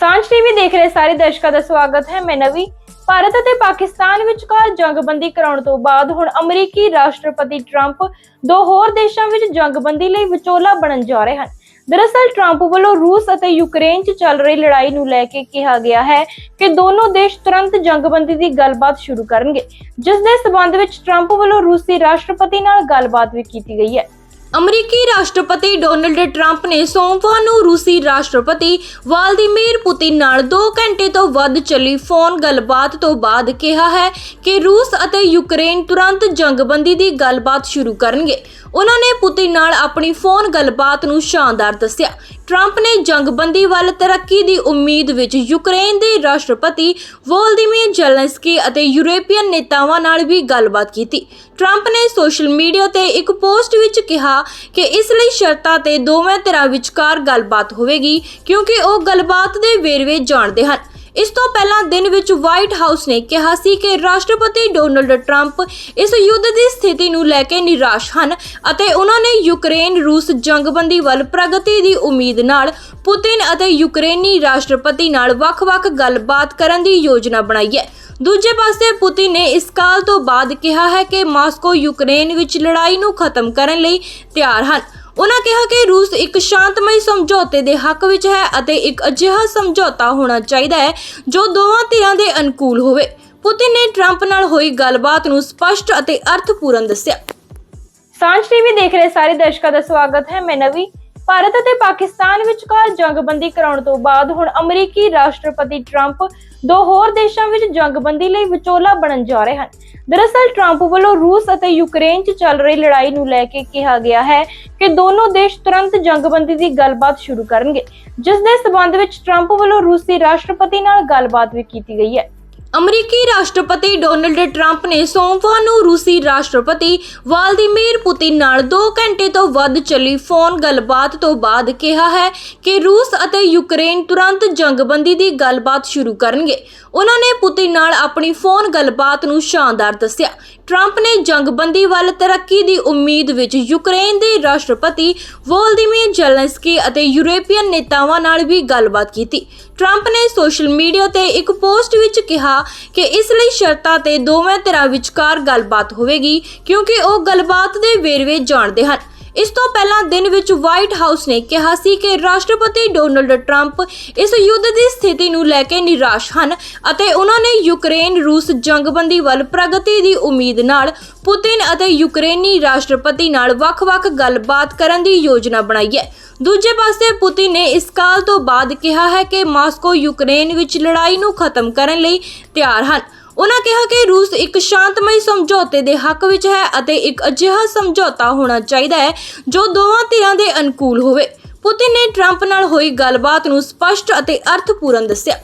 ਸਾਂਝ ਟੀਵੀ ਦੇਖ ਰਹੇ ਸਾਰੇ ਦਰਸ਼ਕਾਂ ਦਾ ਸਵਾਗਤ ਹੈ। ਮੈਂ ਨਵੀ। ਭਾਰਤ ਅਤੇ ਪਾਕਿਸਤਾਨ ਵਿਚਕਾਰ ਜੰਗਬੰਦੀ ਕਰਾਉਣ ਤੋਂ ਬਾਅਦ ਹੁਣ ਅਮਰੀਕੀ ਰਾਸ਼ਟਰਪਤੀ ਟਰੰਪ ਦੋ ਹੋਰ ਦੇਸ਼ਾਂ ਵਿੱਚ ਜੰਗਬੰਦੀ ਲਈ ਵਿਚੋਲਾ ਬਣਨ ਜਾ ਰਹੇ ਹਨ। ਦਰਅਸਲ ਟਰੰਪ ਵੱਲੋਂ ਰੂਸ ਅਤੇ ਯੂਕਰੇਨ 'ਚ ਚੱਲ ਰਹੀ ਲੜਾਈ ਨੂੰ ਲੈ ਕੇ ਕਿਹਾ ਗਿਆ ਹੈ ਕਿ ਦੋਨੋਂ ਦੇਸ਼ ਤੁਰੰਤ ਜੰਗਬੰਦੀ ਦੀ ਗੱਲਬਾਤ ਸ਼ੁਰੂ ਕਰਨਗੇ, ਜਿਸ ਦੇ ਸਬੰਧ ਵਿੱਚ ਟਰੰਪ ਵੱਲੋਂ ਰੂਸੀ ਰਾਸ਼ਟਰਪਤੀ ਨਾਲ ਗੱਲਬਾਤ ਵੀ ਕੀਤੀ ਗਈ ਹੈ। ਅਮਰੀਕੀ ਰਾਸ਼ਟਰਪਤੀ ਡੋਨਲਡ ਟਰੰਪ ਨੇ ਸੋਮਵਾਰ ਨੂੰ ਰੂਸੀ ਰਾਸ਼ਟਰਪਤੀ ਵਾਲਦੀਮੀਰ ਪੁਤਿਨ ਨਾਲ 2 ਘੰਟੇ ਤੋਂ ਵੱਧ ਚੱਲੀ ਫੋਨ ਗੱਲਬਾਤ ਤੋਂ ਬਾਅਦ ਕਿਹਾ ਹੈ ਕਿ ਰੂਸ ਅਤੇ ਯੂਕਰੇਨ ਤੁਰੰਤ ਜੰਗਬੰਦੀ ਦੀ ਗੱਲਬਾਤ ਸ਼ੁਰੂ ਕਰਨਗੇ। ਉਹਨਾਂ ਨੇ ਪੁਤਿਨ ਨਾਲ ਆਪਣੀ ਫੋਨ ਗੱਲਬਾਤ ਨੂੰ ਸ਼ਾਨਦਾਰ ਦੱਸਿਆ। ਟਰੰਪ ਨੇ ਜੰਗਬੰਦੀ ਵੱਲ ਤਰੱਕੀ ਦੀ ਉਮੀਦ ਵਿੱਚ ਯੂਕਰੇਨ ਦੇ ਰਾਸ਼ਟਰਪਤੀ ਵੋਲਦੀਮੀਰ ਜ਼ੈਲੈਂਸਕੀ ਅਤੇ ਯੂਰੋਪੀਅਨ ਨੇਤਾਵਾਂ ਨਾਲ ਵੀ ਗੱਲਬਾਤ ਕੀਤੀ। ਟਰੰਪ ਨੇ ਸੋਸ਼ਲ ਮੀਡੀਆ ਤੇ ਇੱਕ ਪੋਸਟ ਵਿੱਚ ਕਿਹਾ ਕਿ ਇਸ ਲਈ ਸ਼ਰਤਾਂ ਤੇ ਦੋਵੇਂ ਧਿਰਾਂ ਵਿਚਕਾਰ ਗੱਲਬਾਤ ਹੋਵੇਗੀ, ਕਿਉਂਕਿ ਉਹ ਗੱਲਬਾਤ ਦੇ ਵੇਰਵੇ ਜਾਣਦੇ ਹਨ। ਇਸ ਤੋਂ ਪਹਿਲਾਂ ਦਿਨ ਵਿੱਚ ਵਾਈਟ ਹਾਊਸ ਨੇ ਕਿਹਾ ਸੀ ਕਿ ਰਾਸ਼ਟਰਪਤੀ ਡੋਨਲਡ ਟਰੰਪ ਇਸ ਯੁੱਧ ਦੀ ਸਥਿਤੀ ਨੂੰ ਲੈ ਕੇ ਨਿਰਾਸ਼ ਹਨ ਅਤੇ ਉਹਨਾਂ ਨੇ ਯੂਕਰੇਨ ਰੂਸ ਜੰਗਬੰਦੀ ਵੱਲ ਪ੍ਰਗਤੀ ਦੀ ਉਮੀਦ ਨਾਲ ਪੁਤਿਨ ਅਤੇ ਯੂਕਰੇਨੀ ਰਾਸ਼ਟਰਪਤੀ ਨਾਲ ਵੱਖ-ਵੱਖ ਗੱਲਬਾਤ ਕਰਨ ਦੀ ਯੋਜਨਾ ਬਣਾਈ ਹੈ। ਦੂਜੇ ਪਾਸੇ ਪੁਤਿਨ ਨੇ ਇਸ ਕਾਲ ਤੋਂ ਬਾਅਦ ਕਿਹਾ ਹੈ ਕਿ ਮਾਸਕੋ ਯੂਕਰੇਨ ਵਿੱਚ ਲੜਾਈ ਨੂੰ ਖਤਮ ਕਰਨ ਲਈ ਤਿਆਰ ਹਨ। ਉਹਨਾਂ ਕਿਹਾ ਕਿ ਰੂਸ ਇੱਕ ਸ਼ਾਂਤਮਈ ਸਮਝੌਤੇ ਦੇ ਹੱਕ ਵਿੱਚ ਹੈ ਅਤੇ ਇੱਕ ਅਜਿਹਾ ਸਮਝੌਤਾ ਹੋਣਾ ਚਾਹੀਦਾ ਹੈ ਜੋ ਦੋਵਾਂ ਧਿਰਾਂ ਦੇ ਅਨੁਕੂਲ ਹੋਵੇ। ਪੁਤਿਨ ਨੇ ਟਰੰਪ ਨਾਲ ਹੋਈ ਗੱਲਬਾਤ ਨੂੰ ਸਪਸ਼ਟ ਅਤੇ ਅਰਥਪੂਰਨ ਦੱਸਿਆ। ਸਾਂਝ ਟੀਵੀ ਦੇਖ ਰਹੇ ਸਾਰੇ ਦਰਸ਼ਕਾਂ ਦਾ ਸਵਾਗਤ ਹੈ। ਮੈਂ ਨਵੀ ਭਾਰਤ ਅਤੇ ਪਾਕਿਸਤਾਨ ਵਿਚਕਾਰ ਜੰਗਬੰਦੀ ਕਰਾਉਣ ਤੋਂ ਬਾਅਦ ਹੁਣ ਅਮਰੀਕੀ ਰਾਸ਼ਟਰਪਤੀ ਟਰੰਪ ਦੋ ਹੋਰ ਦੇਸ਼ਾਂ ਵਿੱਚ ਜੰਗਬੰਦੀ ਲਈ ਵਿਚੋਲਾ ਬਣਨ ਜਾ ਰਹੇ ਹਨ। ਦਰਅਸਲ ਟਰੰਪ ਵੱਲੋਂ ਰੂਸ ਅਤੇ ਯੂਕਰੇਨ 'ਚ ਚੱਲ ਰਹੀ ਲੜਾਈ ਨੂੰ ਲੈ ਕੇ ਕਿਹਾ ਗਿਆ ਹੈ ਕਿ ਦੋਨੋਂ ਦੇਸ਼ ਤੁਰੰਤ ਜੰਗਬੰਦੀ ਦੀ ਗੱਲਬਾਤ ਸ਼ੁਰੂ ਕਰਨਗੇ, ਜਿਸ ਦੇ ਸਬੰਧ ਵਿੱਚ ਟਰੰਪ ਵੱਲੋਂ ਰੂਸੀ ਰਾਸ਼ਟਰਪਤੀ ਨਾਲ ਗੱਲਬਾਤ ਵੀ ਕੀਤੀ ਗਈ ਹੈ। ਅਮਰੀਕੀ ਰਾਸ਼ਟਰਪਤੀ ਡੋਨਲਡ ਟਰੰਪ ਨੇ ਸੋਮਵਾਰ ਨੂੰ ਰੂਸੀ ਰਾਸ਼ਟਰਪਤੀ ਵਾਲਦੀਮੀਰ ਪੁਤਿਨ ਨਾਲ 2 ਘੰਟੇ ਤੋਂ ਵੱਧ ਚੱਲੀ ਫੋਨ ਗੱਲਬਾਤ ਤੋਂ ਬਾਅਦ ਕਿਹਾ ਹੈ ਕਿ ਰੂਸ ਅਤੇ ਯੂਕਰੇਨ ਤੁਰੰਤ ਜੰਗਬੰਦੀ ਦੀ ਗੱਲਬਾਤ ਸ਼ੁਰੂ ਕਰਨਗੇ। ਉਹਨਾਂ ਨੇ ਪੁਤਿਨ ਨਾਲ ਆਪਣੀ ਫੋਨ ਗੱਲਬਾਤ ਨੂੰ ਸ਼ਾਨਦਾਰ ਦੱਸਿਆ। ਟਰੰਪ ਨੇ ਜੰਗਬੰਦੀ ਵੱਲ ਤਰੱਕੀ ਦੀ ਉਮੀਦ ਵਿੱਚ ਯੂਕਰੇਨ ਦੇ ਰਾਸ਼ਟਰਪਤੀ ਵੋਲਦੀਮੀਰ ਜ਼ੈਲੈਂਸਕੀ ਅਤੇ ਯੂਰੋਪੀਅਨ ਨੇਤਾਵਾਂ ਨਾਲ ਵੀ ਗੱਲਬਾਤ ਕੀਤੀ। ਟਰੰਪ ਨੇ ਸੋਸ਼ਲ ਮੀਡੀਆ ਤੇ ਇੱਕ ਪੋਸਟ ਵਿੱਚ ਕਿਹਾ ਕਿ ਇਸ ਲਈ ਸ਼ਰਤਾਂ ਤੇ ਦੋਵੇਂ ਧਿਰਾਂ ਵਿਚਕਾਰ ਗੱਲਬਾਤ ਹੋਵੇਗੀ, ਕਿਉਂਕਿ ਉਹ ਗੱਲਬਾਤ ਦੇ ਵੇਰਵੇ ਜਾਣਦੇ ਹਨ। ਇਸ ਤੋਂ ਪਹਿਲਾਂ ਦਿਨ ਵਿੱਚ ਵਾਈਟ ਹਾਊਸ ਨੇ ਕਿਹਾ ਸੀ ਕਿ ਰਾਸ਼ਟਰਪਤੀ ਡੋਨਲਡ ਟਰੰਪ ਇਸ ਯੁੱਧ ਦੀ ਸਥਿਤੀ ਨੂੰ ਲੈ ਕੇ ਨਿਰਾਸ਼ ਹਨ ਅਤੇ ਉਹਨਾਂ ਨੇ ਯੂਕਰੇਨ ਰੂਸ ਜੰਗਬੰਦੀ ਵੱਲ ਪ੍ਰਗਤੀ ਦੀ ਉਮੀਦ ਨਾਲ ਪੁਤਿਨ ਅਤੇ ਯੂਕਰੇਨੀ ਰਾਸ਼ਟਰਪਤੀ ਨਾਲ ਵੱਖ-ਵੱਖ ਗੱਲਬਾਤ ਕਰਨ ਦੀ ਯੋਜਨਾ ਬਣਾਈ ਹੈ। ਦੂਜੇ ਪਾਸੇ ਪੁਤਿਨ ਨੇ ਇਸ ਕਾਲ ਤੋਂ ਬਾਅਦ ਕਿਹਾ ਹੈ ਕਿ ਮਾਸਕੋ ਯੂਕਰੇਨ ਵਿੱਚ ਲੜਾਈ ਨੂੰ ਖਤਮ ਕਰਨ ਲਈ ਤਿਆਰ ਹਨ। ਉਹਨਾਂ ਕਿਹਾ ਕਿ ਰੂਸ ਇੱਕ ਸ਼ਾਂਤਮਈ ਸਮਝੌਤੇ ਦੇ ਹੱਕ ਵਿੱਚ ਹੈ ਅਤੇ ਇੱਕ ਅਜਿਹਾ ਸਮਝੌਤਾ ਹੋਣਾ ਚਾਹੀਦਾ ਹੈ ਜੋ ਦੋਵਾਂ ਧਿਰਾਂ ਦੇ ਅਨੁਕੂਲ ਹੋਵੇ। ਪੁਤਿਨ ਨੇ ਟਰੰਪ ਨਾਲ ਹੋਈ ਗੱਲਬਾਤ ਨੂੰ ਸਪਸ਼ਟ ਅਤੇ ਅਰਥਪੂਰਨ ਦੱਸਿਆ।